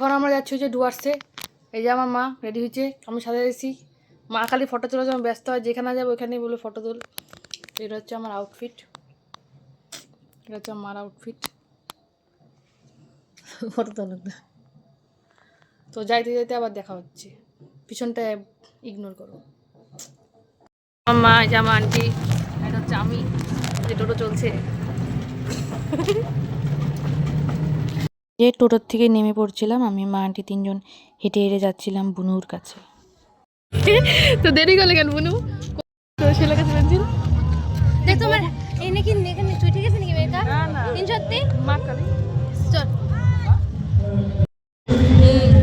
এখন আমরা যাচ্ছি হচ্ছে ডুয়ার্সে। এই যে আমার মা রেডি হয়েছে আমি সাথে এসেছি। মা খালি ফটো তোলার জন্য ব্যস্ত হয় যেখানে যাব ওইখানেই বলে ফটো তুল। এটা হচ্ছে আমার আউটফিট এটা হচ্ছে আমার আউটফিট ফটো তোলা তো যাইতে যাইতে আবার দেখা হচ্ছে। পিছনটা ইগনোর করো। আমার মা আমার আন্টি এটা হচ্ছে আমি যে টোটো চলছে। যে টোটোর থেকে নেমে পড়ছিলাম আমি মা আন্টি তিনজন হেঁটে হেঁটে যাচ্ছিলাম বুনুর কাছে তো দেরি করলে কেন বুনু তো ছেলে কাছে পেন্সিল দেখ তোমার এই নাকি এখানে চুই ঠিক আছে নাকি মেয়েটা না না তিন সত্যি মা কালি চল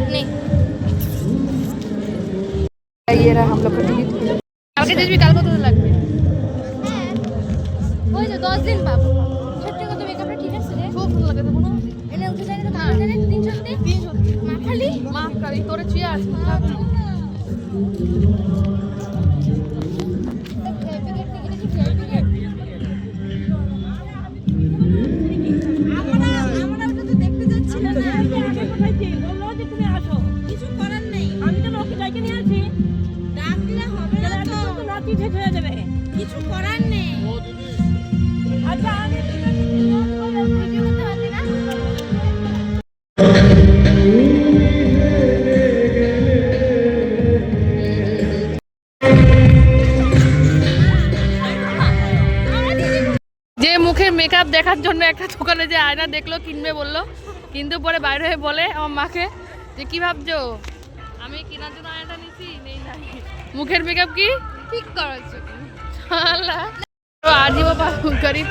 নেই ये रहा हम लोग का टिकट কালকে দেখবি কাল কত লাগবে হ্যাঁ ওই তো দশ দিন পাবো তো নাতি শেষ হয়ে যাবে কিছু করার নেই। আচ্ছা আমি মেকআপ দেখার জন্য একটা দোকানে যে আয়না দেখল কিনবে বলল। কিন্তু পরে বাইরে হয়ে বলে আমার মাকে যে কি ভাবছ? আমি কেনার জন্য আয়নাটা নিছি নেই নাই। মুখের মেকআপ কি? ঠিক করার জন্য আজীব গরিব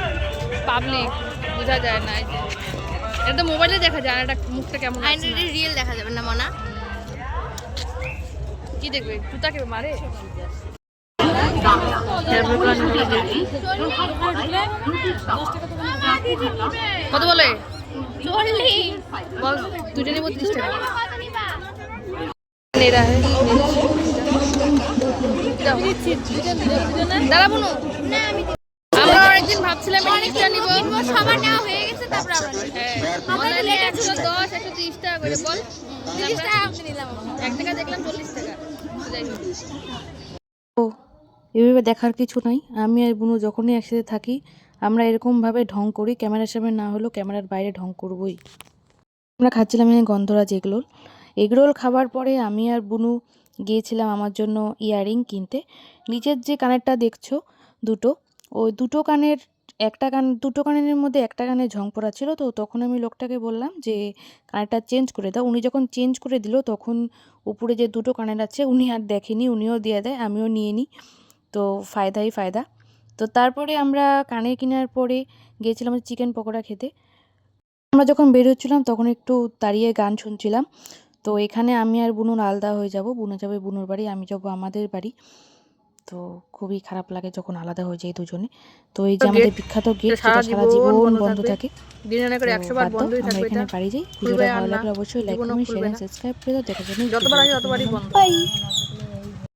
পাবলিক বোঝা যায় না এটা তো মোবাইলে দেখা যায় আয়নাটা মুখটা কেমন আছে রিয়েল দেখা যাবে না মনা? কি দেখবে? জুতা কে মারে কত বলে? দুটো নিবো তিরিশ টাকা। কত নিবা নেরা है দাঁড়া বুনু। আমরা অনেকদিন ভাবছিলাম জিনিসটা নিবো সবার নেওয়া হয়ে। গেছে তারপর আমরা নিবো। হ্যাঁ। আমার তো অনলাইনে লেট একশো দশ একশো তিরিশ টাকা করে বল তিরিশ টাকা নিলাম এক টাকা দেখলাম চল্লিশ টাকা। তো যাই হোক। ও। এভাবে দেখার কিছু নাই। আমি আর বুনু যখনই একসাথে থাকি, আমরা এরকমভাবে ঢং করি, ক্যামেরার সামনে না হলেও ক্যামেরার বাইরে ঢং করবই। আমরা খাচ্ছিলাম গন্ধরাজ এগরোল। এগরোল খাবার পরে আমি আর বুনু গিয়েছিলাম আমার জন্য ইয়াররিং কিনতে। নিচের যে কানেরটা দেখছ, দুটো, ওই দুটো কানের, একটা কান, দুটো কানের মধ্যে একটা কানে ঝং পড়া ছিল, তো তখন আমি লোকটাকে বললাম যে, কানেরটা চেঞ্জ করে দাও। উনি যখন চেঞ্জ করে দিল, তখন উপরে যে দুটো কানের আছে, উনি আর দেখেনি, উনিও দিয়ে দেয়, আমিও নিয়ে নিই। তো ফায়দাই ফায়দা। তো তারপরে আমরা কানে কেনার পরে গিয়েছিলাম চিকেন পকোড়া খেতে। আমরা যখন বেরোচ্ছিলাম তখন একটু দাঁড়িয়ে গান শুনছিলাম। তো এখানে আমি আর বুনুর আলাদা হয়ে যাব। বুনু যাবে বুনুর বাড়ি আমি যাব আমাদের বাড়ি। তো খুবই খারাপ লাগে যখন আলাদা হয়ে যাই দুজনে। তো এই যে আমাদের বিখ্যাত গেট সারা যেটা সারা জীবন বন্ধ থাকে। আমরা এখানে বাড়ি যাই। ভিডিওটা ভালো লাগলে অবশ্যই লাইক কমেন্ট শেয়ার সাবস্ক্রাইব করে দাও। ততবারই বন্ধ। বাই